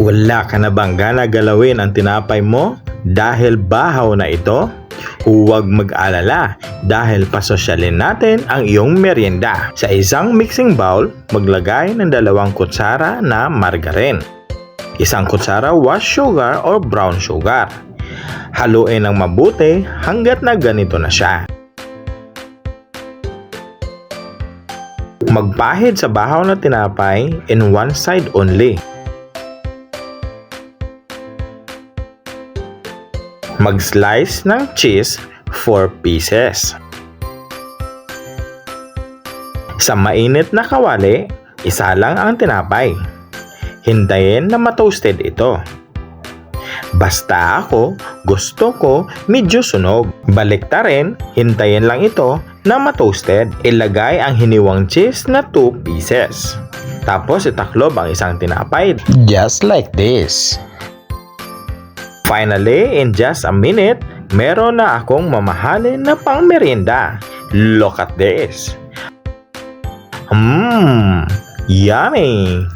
Wala ka na bang gana galawin ang tinapay mo dahil bahaw na ito? Huwag mag-alala dahil pasosyalin natin ang iyong merienda. Sa isang mixing bowl, maglagay ng dalawang kutsara na margarine. Isang kutsara white sugar or brown sugar. Haluin ng mabuti hanggat na ganito na siya. Magpahid sa bahaw na tinapay in one side only. Mag-slice ng cheese 4 pieces. Sa mainit na kawali, isa lang ang tinapay. Hintayin na matoasted ito. Basta ako, gusto ko medyo sunog. Balikta rin, hintayin lang ito na matoasted. Ilagay ang hiniwang cheese na 2 pieces. Tapos itaklob ang isang tinapay. Just like this. Finally, in just a minute, meron na akong mamahalin na pang merienda. Look at this. Mmm, yummy!